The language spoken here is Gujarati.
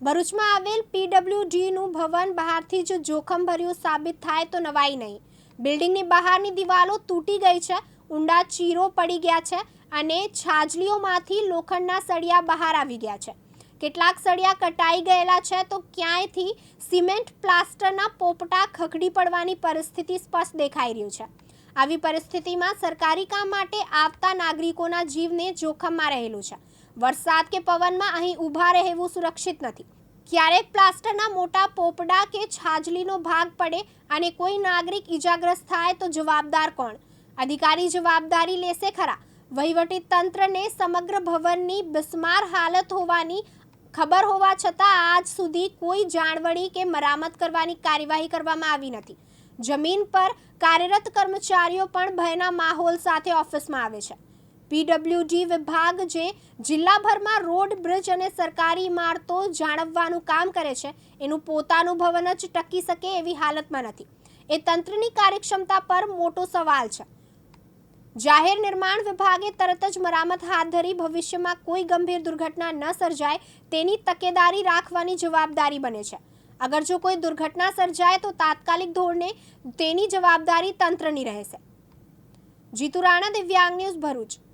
ભરૂચમાં આવેલ પીડબ્લ્યુડીનું ભવન બહારથી જ જોખમભર્યું સાબિત થાય તો નવાઈ નહીં. બિલ્ડિંગની બહારની દિવાલો તૂટી ગઈ છે, ઊંડા ચીરો પડી ગયા છે અને છાજલીઓમાંથી લોખંડના સળિયા બહાર આવી ગયા છે. કેટલાક સળિયા કટાઈ ગયેલા છે તો ક્યાંયથી સિમેન્ટ પ્લાસ્ટરના પોપટા ખખડી પડવાની પરિસ્થિતિ સ્પષ્ટ દેખાઈ રહ્યું છે. આવી પરિસ્થિતિમાં સરકારી કામ માટે આવતા નાગરિકોના જીવને જોખમમાં રહેલું છે. વરસાદ કે પવનમાં અહીં ઊભા રહેવું સુરક્ષિત નથી. ક્યારેક પ્લાસ્ટરના મોટા પોપડા કે છાજલીનો ભાગ પડે અને કોઈ નાગરિક ઈજાગ્રસ્ત થાય તો જવાબદાર કોણ? અધિકારી જવાબદારી લેશે ખરા. વહીવટી તંત્રને સમગ્ર ભવનની બિસ્માર હાલત હોવાની ખબર હોવા છતાં આજ સુધી કોઈ જાણવણી કે મરામત કરવાની કાર્યવાહી કરવામાં આવી નથી. જમીન પર કાર્યરત કર્મચારીઓ પણ ભયના માહોલ સાથે ઓફિસમાં આવે છે. પીડબ્લ્યુડી વિભાગ જે જિલ્લાભરમાં રોડ, બ્રિજ અને સરકારી ઇમારતો જાળવવાનું કામ કરે છે, એનું પોતાનું ભવન જ ટકી શકે એવી હાલતમાં નથી. એ તંત્રની કાર્યક્ષમતા પર મોટો સવાલ છે. જાહેર નિર્માણ વિભાગે તરત જ મરામત હાથ ધરી ભવિષ્યમાં કોઈ ગંભીર દુર્ઘટના ન સર્જાય તેની તકેદારી રાખવાની જવાબદારી બને છે. અગર જો કોઈ દુર્ઘટના સર્જાય તો તાત્કાલિક ધોરણે તેની જવાબદારી તંત્રની રહેશે. જીતુ રાણા, દિવ્યાંગ ન્યૂઝ ભરૂચ.